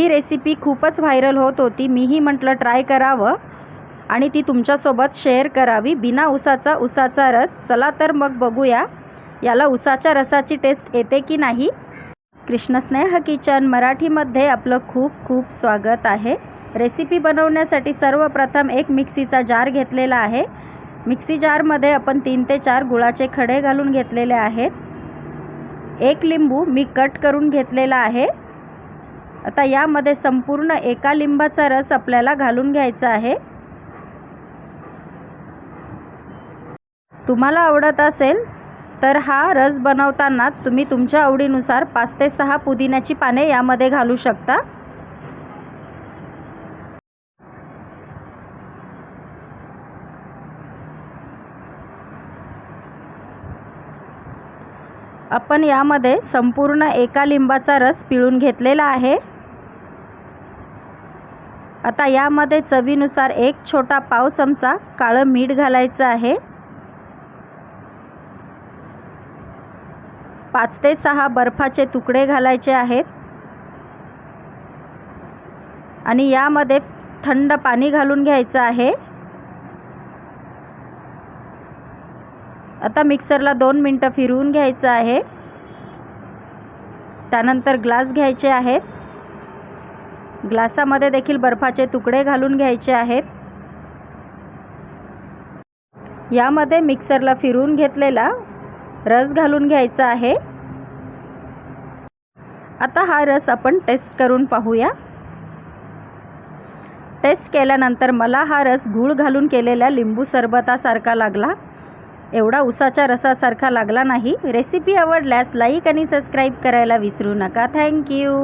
ही recipe खूपच viral होत होती. मीही म्हटलं ट्राय करावं. आणि ती तुमच्यासोबत शेअर करावी. बिना उसाचा उसाचा रस. चला तर मग बघूया याला उसाच्या रसाची टेस्ट येते की नाही. कृष्णस्नेह किचन मराठीमध्ये आपलं खूप खूप स्वागत आहे. रेसिपी बनवण्यासाठी सर्वप्रथम एक मिक्सीचा जार घेतलेला आहे. मिक्सी जारमध्ये आपण तीन ते चार गुळाचे खडे घालून घेतलेले आहेत. एक लिंबू मी कट करून घेतलेला आहे. आता यामध्ये संपूर्ण एका लिंबाचा रस आपल्याला घालून घ्यायचा आहे. तुम्हाला आवडत असेल तर हा रस बनवताना तुम्ही तुमच्या आवडीनुसार पाच ते सहा पुदिन्याची पाने यामध्ये घालू शकता. आपण यामध्ये संपूर्ण एका लिंबाचा रस पिळून घेतलेला आहे. आता यामध्ये चवीनुसार एक छोटा पाव चमचा काळं मीठ घालायचं आहे. पाच ते सहा बर्फाचे तुकडे घालायचे आहेत. आणि यामध्ये थंड पाणी घालून घ्यायचं आहे. आता मिक्सरला दोन मिनटं फिरवून घ्यायचं आहे. त्यानंतर ग्लास घ्यायचे आहेत. ग्लासामध्ये देखील बर्फाचे तुकडे घालून घ्यायचे आहेत. यामध्ये मिक्सरला फिरून घेतलेला रस घालून घ्यायचा आहे. आता हा रस आपण टेस्ट करून पाहूया. टेस्ट केल्यानंतर मला हा रस गूळ घालून केलेल्या लिंबू सरबतासारखा लागला. एवढा उसाच्या रसासारखा लागला नाही. रेसिपी आवडल्यास लाईक आणि सबस्क्राईब करायला विसरू नका. थँक्यू